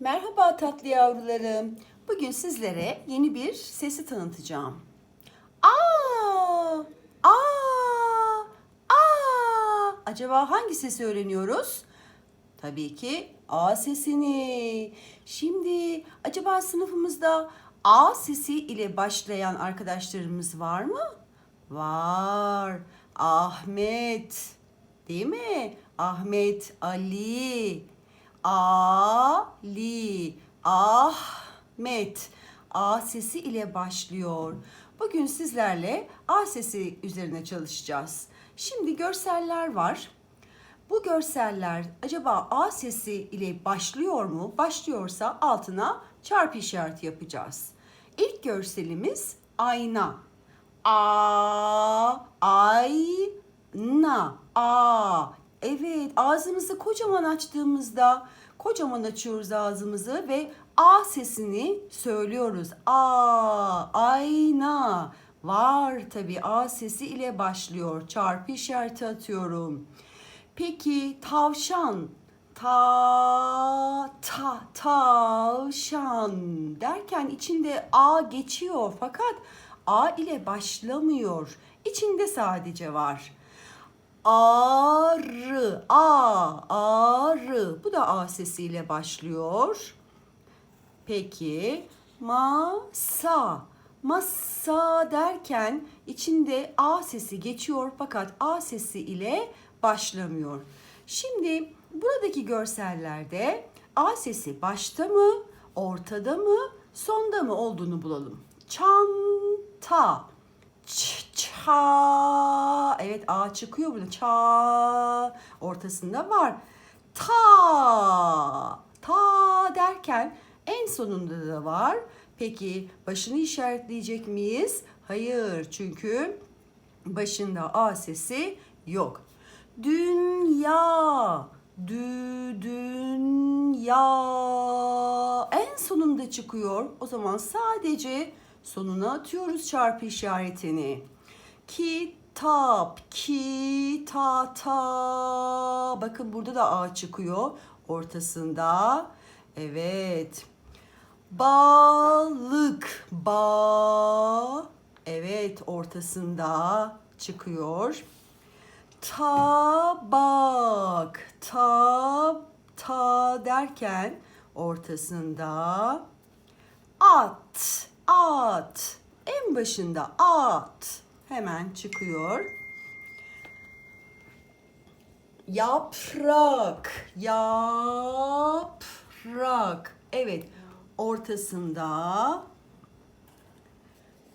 Merhaba tatlı yavrularım. Bugün sizlere yeni bir sesi tanıtacağım. Aa! Aa! Aa! Acaba hangi sesi öğreniyoruz? Tabii ki A sesini. Şimdi acaba sınıfımızda A sesi ile başlayan arkadaşlarımız var mı? Var. Ahmet. Değil mi? Ahmet, Ali, Ali, Ahmet. A sesi ile başlıyor. Bugün sizlerle A sesi üzerine çalışacağız. Şimdi görseller var. Bu görseller acaba A sesi ile başlıyor mu? Başlıyorsa altına çarpı işareti yapacağız. İlk görselimiz ayna. A, ayna, a. Evet, ağzımızı kocaman açtığımızda, kocaman açıyoruz ağzımızı ve a sesini söylüyoruz. A, ayna. Var tabii a sesi ile başlıyor. Çarpı işareti atıyorum. Peki tavşan. Ta ta tavşan derken içinde a geçiyor fakat a ile başlamıyor. İçinde sadece var. Arı, a, arı. Bu da a sesiyle başlıyor. Peki masa. Masa derken içinde a sesi geçiyor fakat a sesi ile başlamıyor. Şimdi buradaki görsellerde a sesi başta mı, ortada mı, sonda mı olduğunu bulalım. Çanta. Ça. Evet a çıkıyor burada. Ça ortasında var. Ta. Ta derken en sonunda da var. Peki başını işaretleyecek miyiz? Hayır çünkü başında a sesi yok. Dünya. Dü, dünya. En sonunda çıkıyor. O zaman sadece sonuna atıyoruz çarpı işaretini. Kitap, kita, ta. Bakın burada da A çıkıyor ortasında. Evet. Balık, ba. Evet ortasında çıkıyor. Tabak, tab, ta derken ortasında at, at. En başında at hemen çıkıyor. Yaprak, yaprak. Evet, ortasında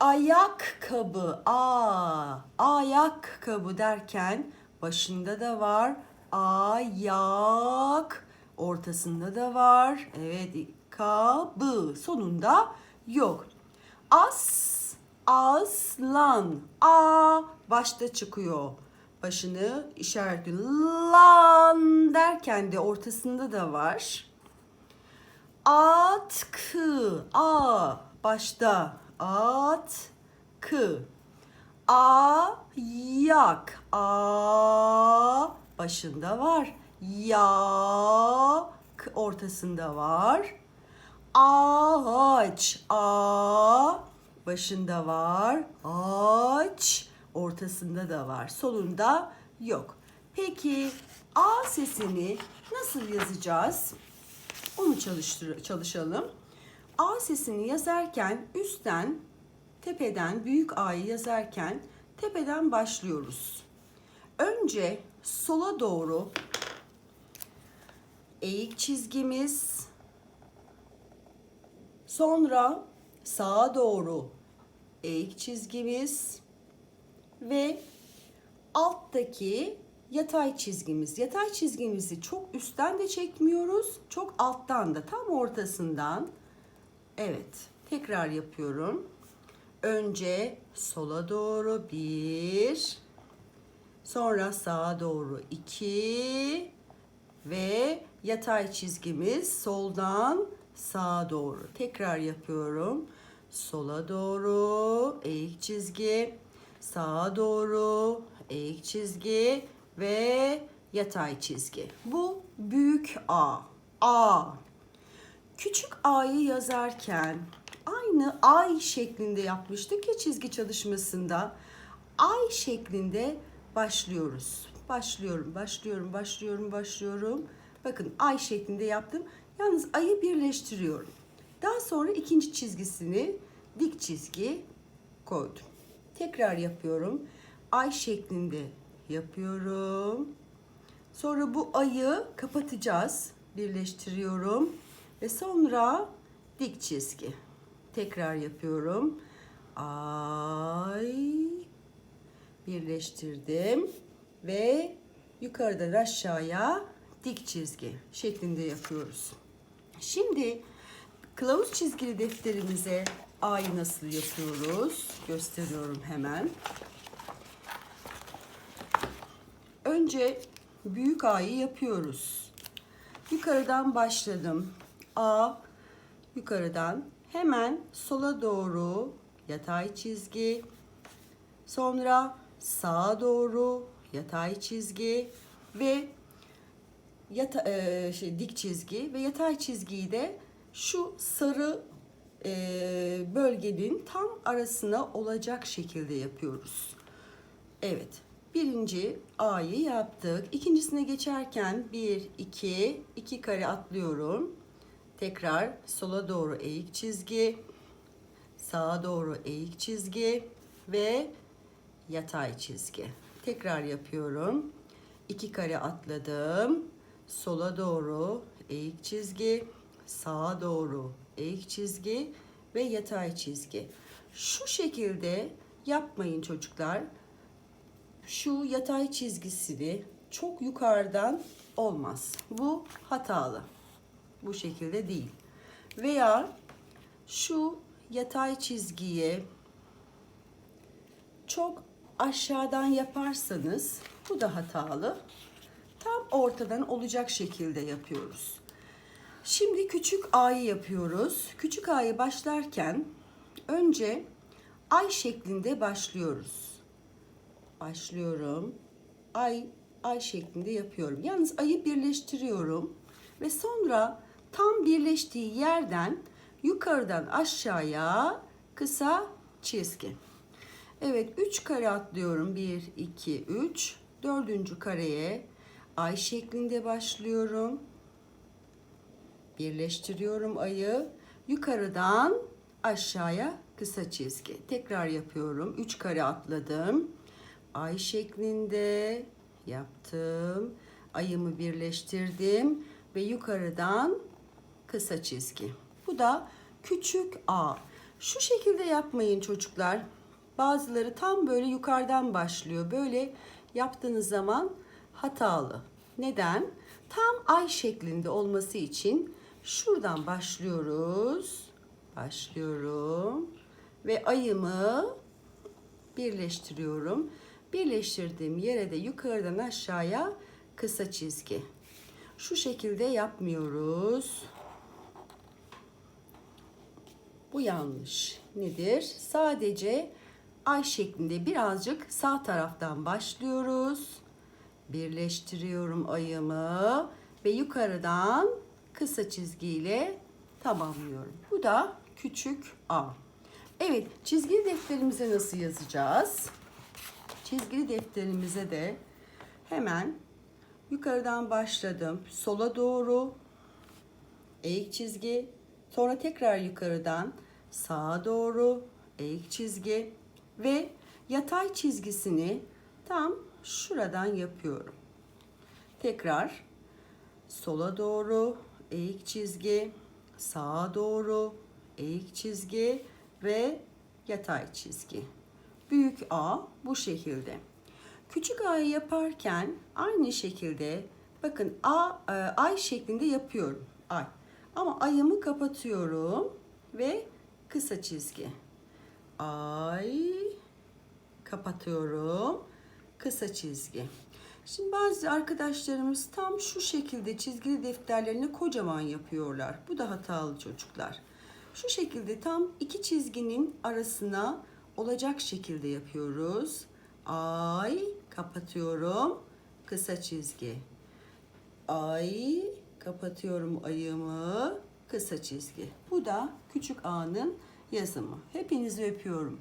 ayakkabı, a, ayakkabı derken başında da var. Ayak, ortasında da var. Evet, kabı sonunda yok. As, aslan, a başta çıkıyor. Başını işaretli lan derken de ortasında da var. Atkı, a başta atkı. Ayak, a başında var. Yak ortasında var. Ağaç, a başında var. Ağaç ortasında da var. Sonunda yok. Peki a sesini nasıl yazacağız? Onu çalıştır çalışalım. A sesini yazarken üstten tepeden büyük A'yı yazarken tepeden başlıyoruz. Önce sola doğru eğik çizgimiz sonra sağa doğru eğik çizgimiz ve alttaki yatay çizgimiz. Yatay çizgimizi çok üstten de çekmiyoruz, çok alttan da tam ortasından. Evet, tekrar yapıyorum. Önce sola doğru bir, sonra sağa doğru iki ve yatay çizgimiz soldan sağa doğru. Tekrar yapıyorum. Sola doğru eğik çizgi, sağa doğru eğik çizgi ve yatay çizgi. Bu büyük A. A. Küçük a'yı yazarken aynı ay şeklinde yapmıştık ya çizgi çalışmasında. Ay şeklinde başlıyoruz. Başlıyorum, başlıyorum, başlıyorum, başlıyorum. Bakın ay şeklinde yaptım. Yalnız ayı birleştiriyorum. Daha sonra ikinci çizgisini dik çizgi koydum. Tekrar yapıyorum. Ay şeklinde yapıyorum. Sonra bu ayı kapatacağız. Birleştiriyorum. Ve sonra dik çizgi. Tekrar yapıyorum. Ay birleştirdim ve yukarıdan aşağıya dik çizgi şeklinde yapıyoruz. Şimdi kılavuz çizgili defterimize A'yı nasıl yapıyoruz? Gösteriyorum hemen. Önce büyük A'yı yapıyoruz. Yukarıdan başladım. A yukarıdan hemen sola doğru yatay çizgi. Sonra sağa doğru yatay çizgi ve yata, e, şey dik çizgi ve yatay çizgiyi de şu sarı e, bölgenin tam arasına olacak şekilde yapıyoruz. Evet. Birinci A'yı yaptık. İkincisine geçerken 1, 2, 2 kare atlıyorum. Tekrar sola doğru eğik çizgi, sağa doğru eğik çizgi ve yatay çizgi. Tekrar yapıyorum. 2 kare atladım. Sola doğru eğik çizgi, sağa doğru eğik çizgi ve yatay çizgi. Şu şekilde yapmayın çocuklar şu yatay çizgisini çok yukarıdan olmaz. Bu hatalı. Bu şekilde değil. Veya şu yatay çizgiyi çok aşağıdan yaparsanız bu da hatalı. Tam ortadan olacak şekilde yapıyoruz. Şimdi küçük a'yı yapıyoruz. Küçük a'yı başlarken önce ay şeklinde başlıyoruz başlıyorum. Ay ay şeklinde yapıyorum. Yalnız ayı birleştiriyorum ve sonra tam birleştiği yerden yukarıdan aşağıya kısa çizgi. Evet 3 kare atlıyorum. 1 2 3 dördüncü kareye ay şeklinde başlıyorum. Birleştiriyorum ayı. Yukarıdan aşağıya kısa çizgi. Tekrar yapıyorum. 3 kare atladım ay şeklinde yaptım. Ayımı birleştirdim ve yukarıdan kısa çizgi. Bu da küçük a. Şu şekilde yapmayın çocuklar. Bazıları tam böyle yukarıdan başlıyor. Böyle yaptığınız zaman hatalı. Neden? Tam ay şeklinde olması için şuradan başlıyoruz. Başlıyorum ve ayımı birleştiriyorum. Birleştirdiğim yere de yukarıdan aşağıya kısa çizgi. Şu şekilde yapmıyoruz. Bu yanlış. Nedir? Sadece ay şeklinde birazcık sağ taraftan başlıyoruz. Birleştiriyorum ayımı ve yukarıdan kısa çizgiyle tamamlıyorum. Bu da küçük a. Evet, çizgili defterimize nasıl yazacağız? Çizgili defterimize de hemen yukarıdan başladım. Sola doğru eğik çizgi, sonra tekrar yukarıdan sağa doğru eğik çizgi ve yatay çizgisini tam şuradan yapıyorum. Tekrar sola doğru eğik çizgi, sağa doğru eğik çizgi ve yatay çizgi. Büyük A bu şekilde. Küçük A'yı yaparken aynı şekilde bakın A e, ay şeklinde yapıyorum. Ay. Ama ayımı kapatıyorum ve kısa çizgi. Ay kapatıyorum. Kısa çizgi. Şimdi bazı arkadaşlarımız tam şu şekilde çizgili defterlerini kocaman yapıyorlar. Bu da hatalı çocuklar. Şu şekilde tam iki çizginin arasına olacak şekilde yapıyoruz. Ay kapatıyorum. Kısa çizgi. Ay kapatıyorum ayımı. kısa çizgi. Bu da küçük A'nın yazımı. Hepinizi öpüyorum.